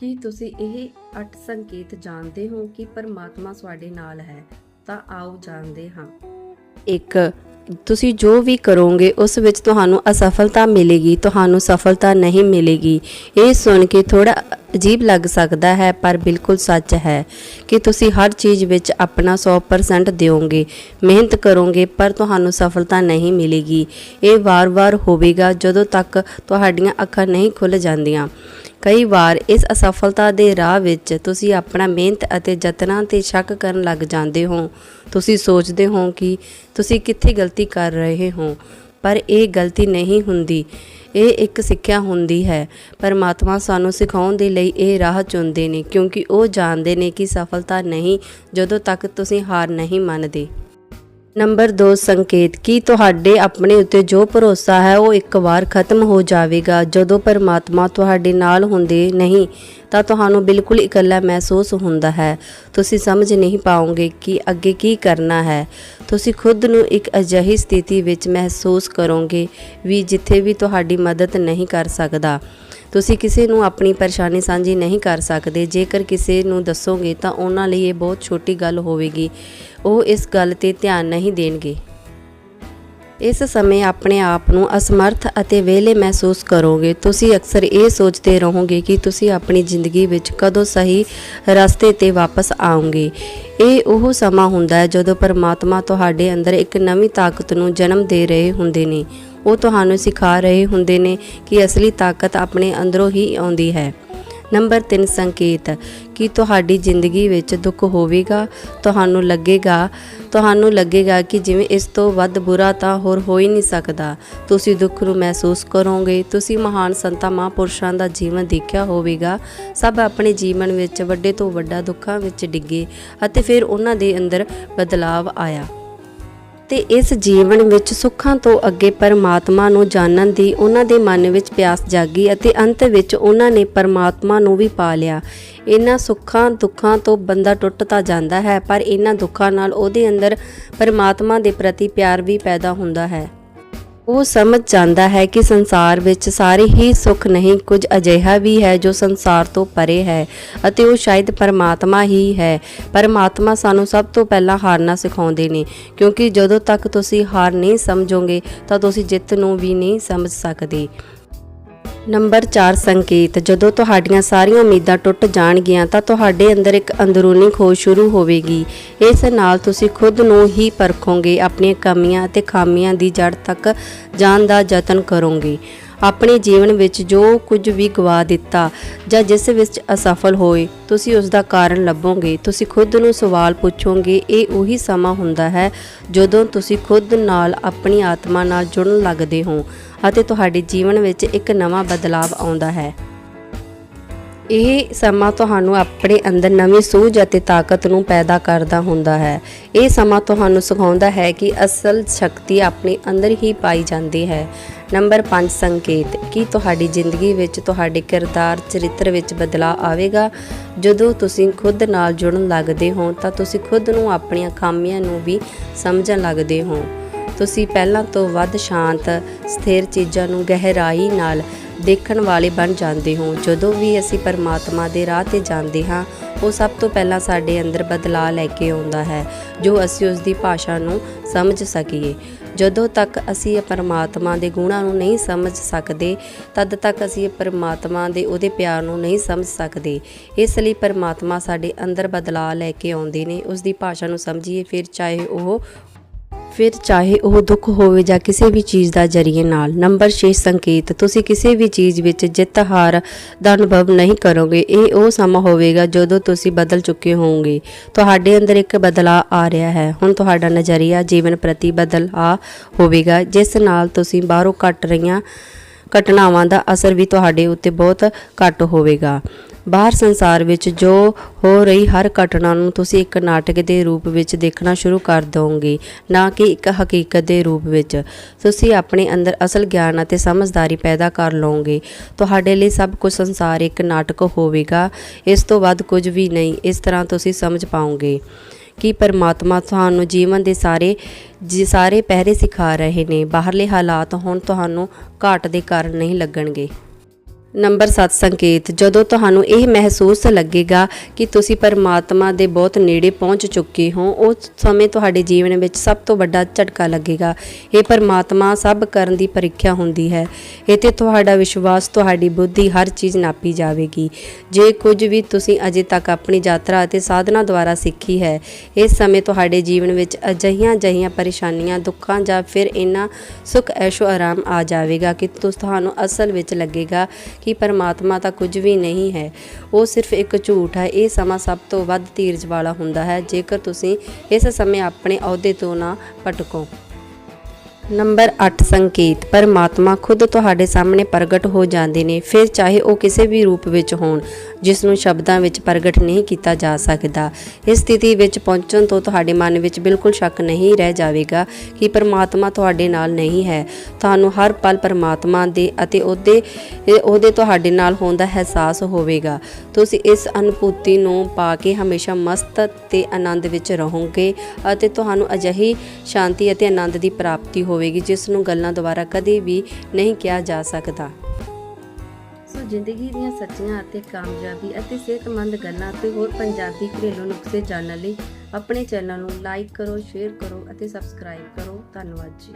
ਕੀ ਤੁਸੀਂ ਇਹ ਅੱਠ ਸੰਕੇਤ ਜਾਣਦੇ ਹੋ ਕਿ ਪਰਮਾਤਮਾ ਤੁਹਾਡੇ ਨਾਲ ਹੈ? ਤਾਂ ਆਓ ਜਾਣਦੇ ਹਾਂ। ਇੱਕ, ਤੁਸੀਂ ਜੋ ਵੀ ਕਰੋਗੇ, ਉਸ ਵਿੱਚ ਤੁਹਾਨੂੰ ਅਸਫਲਤਾ ਮਿਲੇਗੀ, ਤੁਹਾਨੂੰ ਸਫਲਤਾ ਨਹੀਂ ਮਿਲੇਗੀ। ਇਹ ਸੁਣ ਕੇ ਥੋੜਾ ਅਜੀਬ ਲੱਗ ਸਕਦਾ ਹੈ, ਪਰ ਬਿਲਕੁਲ ਸੱਚ ਹੈ ਕਿ ਤੁਸੀਂ ਹਰ ਚੀਜ਼ ਵਿੱਚ ਆਪਣਾ 100% ਦਿਓਗੇ। ਮਿਹਨਤ ਕਰੋਗੇ, ਪਰ ਤੁਹਾਨੂੰ ਸਫਲਤਾ ਨਹੀਂ ਮਿਲੇਗੀ। ਇਹ ਵਾਰ-ਵਾਰ ਹੋਵੇਗਾ ਜਦੋਂ ਤੱਕ ਤੁਹਾਡੀਆਂ ਅੱਖਾਂ ਨਹੀਂ ਖੁੱਲ ਜਾਂਦੀਆਂ। ਕਈ ਵਾਰ ਇਸ ਅਸਫਲਤਾ ਦੇ ਰਾਹ ਵਿੱਚ ਤੁਸੀਂ ਆਪਣਾ ਮਿਹਨਤ ਅਤੇ ਯਤਨਾਂ ਤੇ ਸ਼ੱਕ ਕਰਨ ਲੱਗ ਜਾਂਦੇ ਹੋ। ਤੁਸੀਂ ਸੋਚਦੇ ਹੋ ਕਿ ਤੁਸੀਂ ਕਿੱਥੇ ਗਲਤੀ ਕਰ ਰਹੇ ਹੋ, ਪਰ ਇਹ ਗਲਤੀ ਨਹੀਂ ਹੁੰਦੀ। ਇਹ ਇੱਕ ਸਿੱਖਿਆ ਹੁੰਦੀ ਹੈ। ਪਰਮਾਤਮਾ ਸਾਨੂੰ ਸਿਖਾਉਣ ਦੇ ਲਈ ਇਹ ਰਾਹ ਚੁਣਦੇ ਨੇ, ਕਿਉਂਕਿ ਉਹ ਜਾਣਦੇ ਨੇ ਕਿ ਸਫਲਤਾ ਨਹੀਂ ਜਦੋਂ ਤੱਕ ਤੁਸੀਂ ਹਾਰ ਨਹੀਂ ਮੰਨਦੇ। ਨੰਬਰ 2 ਸੰਕੇਤ ਕੀ? ਤੁਹਾਡੇ ਆਪਣੇ ਉੱਤੇ ਜੋ ਭਰੋਸਾ ਹੈ, ਉਹ ਇੱਕ ਵਾਰ ਖਤਮ ਹੋ ਜਾਵੇਗਾ ਜਦੋਂ ਪਰਮਾਤਮਾ ਤੁਹਾਡੇ ਨਾਲ ਹੁੰਦੇ ਨਹੀਂ। ਤਾਂ ਤੁਹਾਨੂੰ ਬਿਲਕੁਲ ਇਕੱਲਾ ਮਹਿਸੂਸ ਹੁੰਦਾ ਹੈ। ਤੁਸੀਂ ਸਮਝ ਨਹੀਂ ਪਾਓਗੇ ਕਿ ਅੱਗੇ ਕੀ ਕਰਨਾ ਹੈ। ਤੁਸੀਂ ਖੁਦ ਨੂੰ ਇੱਕ ਅਜਿਹੀ ਸਥਿਤੀ ਵਿੱਚ ਮਹਿਸੂਸ ਕਰੋਗੇ ਵੀ ਜਿੱਥੇ ਵੀ ਤੁਹਾਡੀ ਮਦਦ ਨਹੀਂ ਕਰ ਸਕਦਾ। ਤੁਸੀਂ ਕਿਸੇ ਨੂੰ ਆਪਣੀ ਪਰੇਸ਼ਾਨੀ ਸਾਂਝੀ ਨਹੀਂ ਕਰ ਸਕਦੇ। ਜੇਕਰ ਕਿਸੇ ਨੂੰ ਦੱਸੋਗੇ ਤਾਂ ਉਹਨਾਂ ਲਈ ਇਹ ਬਹੁਤ ਛੋਟੀ ਗੱਲ ਹੋਵੇਗੀ। ਉਹ ਇਸ ਗੱਲ ਤੇ ਧਿਆਨ ਨਹੀਂ ਦੇਣਗੇ। ਇਸ ਸਮੇਂ ਆਪਣੇ ਆਪ ਨੂੰ ਅਸਮਰਥ ਅਤੇ ਵਿਹਲੇ ਮਹਿਸੂਸ ਕਰੋਗੇ। ਤੁਸੀਂ ਅਕਸਰ ਇਹ ਸੋਚਦੇ ਰਹੋਗੇ ਕਿ ਤੁਸੀਂ ਆਪਣੀ ਜ਼ਿੰਦਗੀ ਵਿੱਚ ਕਦੋਂ ਸਹੀ ਰਸਤੇ ਤੇ ਵਾਪਸ ਆਓਗੇ। ਇਹ ਉਹ ਸਮਾਂ ਹੁੰਦਾ ਹੈ ਜਦੋਂ ਪਰਮਾਤਮਾ ਤੁਹਾਡੇ ਅੰਦਰ ਇੱਕ ਨਵੀਂ ਤਾਕਤ ਨੂੰ ਜਨਮ ਦੇ ਰਹੇ ਹੁੰਦੇ ਨੇ। ਉਹ ਤੁਹਾਨੂੰ ਸਿਖਾ ਰਹੇ ਹੁੰਦੇ ਨੇ ਕਿ ਅਸਲੀ ਤਾਕਤ ਆਪਣੇ ਅੰਦਰੋਂ ਹੀ ਆਉਂਦੀ ਹੈ। ਨੰਬਰ 3 ਸੰਕੇਤ, ਕਿ ਤੁਹਾਡੀ ਜ਼ਿੰਦਗੀ ਵਿੱਚ ਦੁੱਖ ਹੋਵੇਗਾ, ਤੁਹਾਨੂੰ ਲੱਗੇਗਾ ਤੁਹਾਨੂੰ ਲੱਗੇਗਾ ਕਿ ਜਿਵੇਂ ਇਸ ਤੋਂ ਵੱਧ ਬੁਰਾ ਤਾਂ ਹੋਰ ਹੋ ਹੀ ਨਹੀਂ ਸਕਦਾ। ਤੁਸੀਂ ਦੁੱਖ ਨੂੰ ਮਹਿਸੂਸ ਕਰੋਗੇ। ਤੁਸੀਂ ਮਹਾਨ ਸੰਤਾਂ, ਮਹਾਂਪੁਰਸ਼ਾਂ ਦਾ ਜੀਵਨ ਦੇਖਿਆ ਹੋਵੇਗਾ। ਸਭ ਆਪਣੇ ਜੀਵਨ ਵਿੱਚ ਵੱਡੇ ਤੋਂ ਵੱਡਾ ਦੁੱਖਾਂ ਵਿੱਚ ਡਿੱਗੇ ਅਤੇ ਫਿਰ ਉਹਨਾਂ ਦੇ ਅੰਦਰ ਬਦਲਾਵ ਆਇਆ। ਤੇ ਇਸ ਜੀਵਨ ਵਿੱਚ ਸੁੱਖਾਂ ਤੋਂ ਅੱਗੇ ਪਰਮਾਤਮਾ ਨੂੰ ਜਾਣਨ ਦੀ ਉਹਨਾਂ ਦੇ ਮਨ ਵਿੱਚ ਪਿਆਸ ਜਾਗੀ ਅਤੇ ਅੰਤ ਵਿੱਚ ਉਹਨਾਂ ਨੇ ਪਰਮਾਤਮਾ ਨੂੰ ਵੀ ਪਾ ਲਿਆ। ਇਹਨਾਂ ਸੁੱਖਾਂ ਦੁੱਖਾਂ ਤੋਂ ਬੰਦਾ ਟੁੱਟਦਾ ਜਾਂਦਾ ਹੈ, ਪਰ ਇਹਨਾਂ ਦੁੱਖਾਂ ਨਾਲ ਉਹਦੇ ਅੰਦਰ ਪਰਮਾਤਮਾ ਦੇ ਪ੍ਰਤੀ ਪਿਆਰ ਵੀ ਪੈਦਾ ਹੁੰਦਾ ਹੈ। ਉਹ ਸਮਝ ਜਾਂਦਾ ਹੈ ਕਿ ਸੰਸਾਰ ਵਿੱਚ ਸਾਰੇ ਹੀ ਸੁੱਖ ਨਹੀਂ, ਕੁਝ ਅਜਿਹਾ ਵੀ ਹੈ ਜੋ ਸੰਸਾਰ ਤੋਂ ਪਰੇ ਹੈ ਅਤੇ ਉਹ ਸ਼ਾਇਦ ਪਰਮਾਤਮਾ ਹੀ ਹੈ। ਪਰਮਾਤਮਾ ਸਾਨੂੰ ਸਭ ਤੋਂ ਪਹਿਲਾਂ ਹਾਰਨਾ ਸਿਖਾਉਂਦੇ ਨੇ, ਕਿਉਂਕਿ ਜਦੋਂ ਤੱਕ ਤੁਸੀਂ ਹਾਰ ਨਹੀਂ ਸਮਝੋਗੇ, ਤਾਂ ਤੁਸੀਂ ਜਿੱਤ ਨੂੰ ਵੀ ਨਹੀਂ ਸਮਝ ਸਕਦੇ। ਨੰਬਰ 4 ਸੰਕੇਤ, ਜਦੋਂ ਤੁਹਾਡੀਆਂ ਸਾਰੀਆਂ ਉਮੀਦਾਂ ਟੁੱਟ ਜਾਣਗੀਆਂ ਤਾਂ ਤੁਹਾਡੇ ਅੰਦਰ ਇੱਕ ਅੰਦਰੂਨੀ ਖੋਜ ਸ਼ੁਰੂ ਹੋਵੇਗੀ। ਇਸ ਨਾਲ ਤੁਸੀਂ ਖੁਦ ਨੂੰ ਹੀ ਪਰਖੋਗੇ, ਆਪਣੀਆਂ ਕਮੀਆਂ ਅਤੇ ਖਾਮੀਆਂ ਦੀ ਜੜ ਤੱਕ ਜਾਣ ਦਾ ਯਤਨ ਕਰੋਗੇ। ਆਪਣੇ ਜੀਵਨ ਵਿੱਚ ਜੋ ਕੁਝ ਵੀ ਗਵਾ ਦਿੱਤਾ ਜਾਂ ਜਿਸ ਵਿੱਚ ਅਸਫਲ ਹੋਏ, ਤੁਸੀਂ ਉਸ ਦਾ ਕਾਰਨ ਲੱਭੋਗੇ। ਤੁਸੀਂ ਖੁਦ ਨੂੰ ਸਵਾਲ ਪੁੱਛੋਗੇ, ਇਹ ਉਹੀ ਸਮਾਂ ਹੁੰਦਾ ਹੈ ਜਦੋਂ ਤੁਸੀਂ ਖੁਦ ਨਾਲ ਆਪਣੀ ਆਤਮਾ ਨਾਲ ਜੁੜਨ ਲੱਗਦੇ ਹੋ ਅਤੇ ਤੁਹਾਡੇ ਜੀਵਨ ਵਿੱਚ ਇੱਕ ਨਵਾਂ ਬਦਲਾਵ ਆਉਂਦਾ ਹੈ। ਇਹ ਸਮਾਂ ਤੁਹਾਨੂੰ ਆਪਣੇ ਅੰਦਰ ਨਵੀਂ ਸੂਝ ਅਤੇ ਤਾਕਤ ਨੂੰ ਪੈਦਾ ਕਰਦਾ ਹੁੰਦਾ ਹੈ। ਇਹ ਸਮਾਂ ਤੁਹਾਨੂੰ ਸਿਖਾਉਂਦਾ ਹੈ ਕਿ ਅਸਲ ਸ਼ਕਤੀ ਆਪਣੇ ਅੰਦਰ ਹੀ ਪਾਈ ਜਾਂਦੀ ਹੈ। ਨੰਬਰ 5 ਸੰਕੇਤ, ਕੀ ਤੁਹਾਡੀ ਜ਼ਿੰਦਗੀ ਵਿੱਚ ਤੁਹਾਡੇ ਕਿਰਦਾਰ ਚਰਿੱਤਰ ਵਿੱਚ ਬਦਲਾਅ ਆਵੇਗਾ? ਜਦੋਂ ਤੁਸੀਂ ਖੁਦ ਨਾਲ ਜੁੜਨ ਲੱਗਦੇ ਹੋ, ਤਾਂ ਤੁਸੀਂ ਖੁਦ ਨੂੰ ਆਪਣੀਆਂ ਖਾਮੀਆਂ ਨੂੰ ਵੀ ਸਮਝਣ ਲੱਗਦੇ ਹੋ। ਤੁਸੀਂ ਪਹਿਲਾਂ ਤੋਂ ਵੱਧ ਸ਼ਾਂਤ, ਸਥਿਰ ਚੀਜ਼ਾਂ ਨੂੰ ਗਹਿਰਾਈ ਨਾਲ ਦੇਖਣ ਵਾਲੇ ਬਣ ਜਾਂਦੇ ਹੋ। ਜਦੋਂ ਵੀ ਅਸੀਂ ਪਰਮਾਤਮਾ ਦੇ ਰਾਹ ਤੇ ਜਾਂਦੇ ਹਾਂ, ਉਹ ਸਭ ਤੋਂ ਪਹਿਲਾਂ ਸਾਡੇ ਅੰਦਰ ਬਦਲਾਅ ਲੈ ਕੇ ਆਉਂਦਾ ਹੈ, ਜੋ ਅਸੀਂ ਉਸ ਦੀ ਭਾਸ਼ਾ ਨੂੰ ਸਮਝ ਸਕੀਏ। ਜਦੋਂ ਤੱਕ ਅਸੀਂ ਪਰਮਾਤਮਾ ਦੇ ਗੁਣਾਂ ਨੂੰ ਨਹੀਂ ਸਮਝ ਸਕਦੇ, ਤਦ ਤੱਕ ਅਸੀਂ ਪਰਮਾਤਮਾ ਦੇ ਉਹਦੇ ਪਿਆਰ ਨੂੰ ਨਹੀਂ ਸਮਝ ਸਕਦੇ। ਇਸ ਲਈ ਪਰਮਾਤਮਾ ਸਾਡੇ ਅੰਦਰ ਬਦਲਾਅ ਲੈ ਕੇ ਆਉਂਦੇ ਨੇ ਉਸ ਦੀ ਭਾਸ਼ਾ ਨੂੰ ਸਮਝੀਏ, ਫਿਰ ਚਾਹੇ ਉਹ ਫਿਰ ਚਾਹੇ ਉਹ ਦੁੱਖ ਹੋਵੇ ਜਾਂ ਕਿਸੇ ਵੀ ਚੀਜ਼ ਦਾ ਜਰੀਏ ਨਾਲ। ਨੰਬਰ 6 ਸੰਕੇਤ। ਤੁਸੀਂ ਕਿਸੇ ਵੀ ਚੀਜ਼ ਵਿੱਚ ਜਿੱਤ, ਹਾਰ ਦਾ ਅਨੁਭਵ ਨਹੀਂ ਕਰੋਗੇ। ਇਹ ਉਹ ਸਮਾਂ ਹੋਵੇਗਾ ਜਦੋਂ ਤੁਸੀਂ ਬਦਲ ਚੁੱਕੇ ਹੋਵੋਗੇ। ਤੁਹਾਡੇ ਅੰਦਰ ਇੱਕ ਬਦਲਾਅ ਆ ਰਿਹਾ ਹੈ। ਹੁਣ ਤੁਹਾਡਾ ਨਜ਼ਰੀਆ ਜੀਵਨ ਪ੍ਰਤੀ ਬਦਲ ਆ ਹੋਵੇਗਾ, ਜਿਸ ਨਾਲ ਤੁਸੀਂ ਬਾਹਰੋਂ ਕੱਟ ਰਹੀਆਂ ਘਟਨਾਵਾਂ ਦਾ ਅਸਰ ਵੀ ਤੁਹਾਡੇ ਉੱਤੇ ਬਹੁਤ ਘੱਟ ਹੋਵੇਗਾ। ਬਾਹਰ ਸੰਸਾਰ ਵਿੱਚ ਜੋ ਹੋ ਰਹੀ ਹਰ ਘਟਨਾ ਨੂੰ ਤੁਸੀਂ ਇੱਕ ਨਾਟਕ ਦੇ ਰੂਪ ਵਿੱਚ ਦੇਖਣਾ ਸ਼ੁਰੂ ਕਰ ਦੋਗੇ ਨਾ ਕਿ ਇੱਕ ਹਕੀਕਤ ਦੇ ਰੂਪ ਵਿੱਚ। ਤੁਸੀਂ ਆਪਣੇ ਅੰਦਰ ਅਸਲ ਗਿਆਨ ਅਤੇ ਸਮਝਦਾਰੀ ਪੈਦਾ ਕਰ ਲਓਗੇ। ਤੁਹਾਡੇ ਲਈ ਸਭ ਕੁਝ ਸੰਸਾਰ ਇੱਕ ਨਾਟਕ ਹੋਵੇਗਾ। ਇਸ ਤੋਂ ਵੱਧ ਕੁਝ ਵੀ ਨਹੀਂ, ਇਸ ਤਰ੍ਹਾਂ ਤੁਸੀਂ ਸਮਝ ਪਾਓਗੇ ਕਿ ਪਰਮਾਤਮਾ ਤੁਹਾਨੂੰ ਜੀਵਨ ਦੇ ਸਾਰੇ ਜੀ, ਸਾਰੇ ਪਹਿਰੇ ਸਿਖਾ ਰਹੇ ਨੇ। ਬਾਹਰਲੇ ਹਾਲਾਤ ਹੁਣ ਤੁਹਾਨੂੰ ਘਾਟ ਦੇ ਕਾਰਨ ਨਹੀਂ ਲੱਗਣਗੇ। ਨੰਬਰ 7 ਸੰਕੇਤ, ਜਦੋਂ ਤੁਹਾਨੂੰ ਇਹ ਮਹਿਸੂਸ ਲੱਗੇਗਾ ਕਿ ਤੁਸੀਂ ਪਰਮਾਤਮਾ ਦੇ ਬਹੁਤ ਨੇੜੇ ਪਹੁੰਚ ਚੁੱਕੇ ਹੋ ਉਸ ਸਮੇਂ ਤੁਹਾਡੇ ਜੀਵਨ ਵਿੱਚ ਸਭ ਤੋਂ ਵੱਡਾ ਝਟਕਾ ਲੱਗੇਗਾ। ਇਹ ਪਰਮਾਤਮਾ ਸਭ ਕਰਨ ਦੀ ਪ੍ਰੀਖਿਆ ਹੁੰਦੀ ਹੈ। ਇਹ ਤੇ ਤੁਹਾਡਾ ਵਿਸ਼ਵਾਸ, ਤੁਹਾਡੀ ਬੁੱਧੀ ਹਰ ਚੀਜ਼ ਨਾਪੀ ਜਾਵੇਗੀ। ਜੇ ਕੁਝ ਵੀ ਤੁਸੀਂ ਅਜੇ ਤੱਕ ਆਪਣੀ ਯਾਤਰਾ ਅਤੇ ਸਾਧਨਾ ਦੁਆਰਾ ਸਿੱਖੀ ਹੈ, ਇਸ ਸਮੇਂ ਤੁਹਾਡੇ ਜੀਵਨ ਵਿੱਚ ਅਜਿਹੀਆਂ ਅਜਿਹੀਆਂ ਪਰੇਸ਼ਾਨੀਆਂ, ਦੁੱਖਾਂ ਜਾਂ ਫਿਰ ਇਹਨਾਂ ਸੁੱਖ ਐਸ਼ੋ ਆਰਾਮ ਆ ਜਾਵੇਗਾ ਕਿ ਤੁਹਾਨੂੰ ਅਸਲ ਵਿੱਚ ਲੱਗੇਗਾ ਕਿ ਪਰਮਾਤਮਾ ਤਾਂ ਕੁਝ ਵੀ ਨਹੀਂ ਹੈ। ਉਹ ਸਿਰਫ ਇੱਕ ਝੂਠ ਹੈ। ਇਹ ਸਮਾਂ ਸਭ ਤੋਂ ਵੱਧ ਧੀਰਜ ਵਾਲਾ ਹੁੰਦਾ ਹੈ। ਜੇਕਰ ਤੁਸੀਂ ਇਸ ਸਮੇਂ ਆਪਣੇ ਅਹੁਦੇ ਤੋਂ ਨਾ ਭਟਕੋ। ਨੰਬਰ 8 ਸੰਕੇਤ। ਪਰਮਾਤਮਾ ਖੁਦ ਤੁਹਾਡੇ ਸਾਹਮਣੇ ਪ੍ਰਗਟ ਹੋ ਜਾਂਦੇ ਨੇ। ਫਿਰ ਚਾਹੇ ਉਹ ਕਿਸੇ ਵੀ ਰੂਪ ਵਿੱਚ ਹੋਣ। ਜਿਸ ਨੂੰ ਸ਼ਬਦਾਂ ਵਿੱਚ ਪ੍ਰਗਟ ਨਹੀਂ ਕੀਤਾ ਜਾ ਸਕਦਾ। ਇਸ ਸਥਿਤੀ ਵਿੱਚ ਪਹੁੰਚਣ ਤੋਂ ਤੁਹਾਡੇ ਮਨ ਵਿੱਚ ਬਿਲਕੁਲ ਸ਼ੱਕ ਨਹੀਂ ਰਹਿ ਜਾਵੇਗਾ ਕਿ ਪਰਮਾਤਮਾ ਤੁਹਾਡੇ ਨਾਲ ਨਹੀਂ ਹੈ। ਤੁਹਾਨੂੰ ਹਰ ਪਲ ਪਰਮਾਤਮਾ ਦੇ ਅਤੇ ਉਹਦੇ ਉਹਦੇ ਤੁਹਾਡੇ ਨਾਲ ਹੋਣ ਦਾ ਅਹਿਸਾਸ ਹੋਵੇਗਾ। ਤੁਸੀਂ ਇਸ ਅਨੁਭੂਤੀ ਨੂੰ ਪਾ ਕੇ ਹਮੇਸ਼ਾ ਮਸਤ ਤੇ ਆਨੰਦ ਵਿੱਚ ਰਹੋਗੇ ਅਤੇ ਤੁਹਾਨੂੰ ਅਜਿਹੀ ਸ਼ਾਂਤੀ ਅਤੇ ਆਨੰਦ ਦੀ ਪ੍ਰਾਪਤੀ ਹੋਵੇਗੀ, ਜਿਸ ਨੂੰ ਗੱਲਾਂ ਦੁਆਰਾ ਕਦੇ ਵੀ ਨਹੀਂ ਕਿਹਾ ਜਾ ਸਕਦਾ। ਸੋ ਜ਼ਿੰਦਗੀ ਦੀਆਂ ਸੱਚੀਆਂ ਅਤੇ ਕਾਮਯਾਬੀ ਅਤੇ ਸਿਹਤਮੰਦ ਗੱਲਾਂ ਅਤੇ ਹੋਰ ਪੰਜਾਬੀ ਘਰੇਲੂ ਨੁਕਸੇ ਜਾਣਨ ਲਈ ਆਪਣੇ ਚੈਨਲ ਨੂੰ ਲਾਈਕ ਕਰੋ, ਸ਼ੇਅਰ ਕਰੋ ਅਤੇ ਸਬਸਕ੍ਰਾਈਬ ਕਰੋ। ਧੰਨਵਾਦ ਜੀ।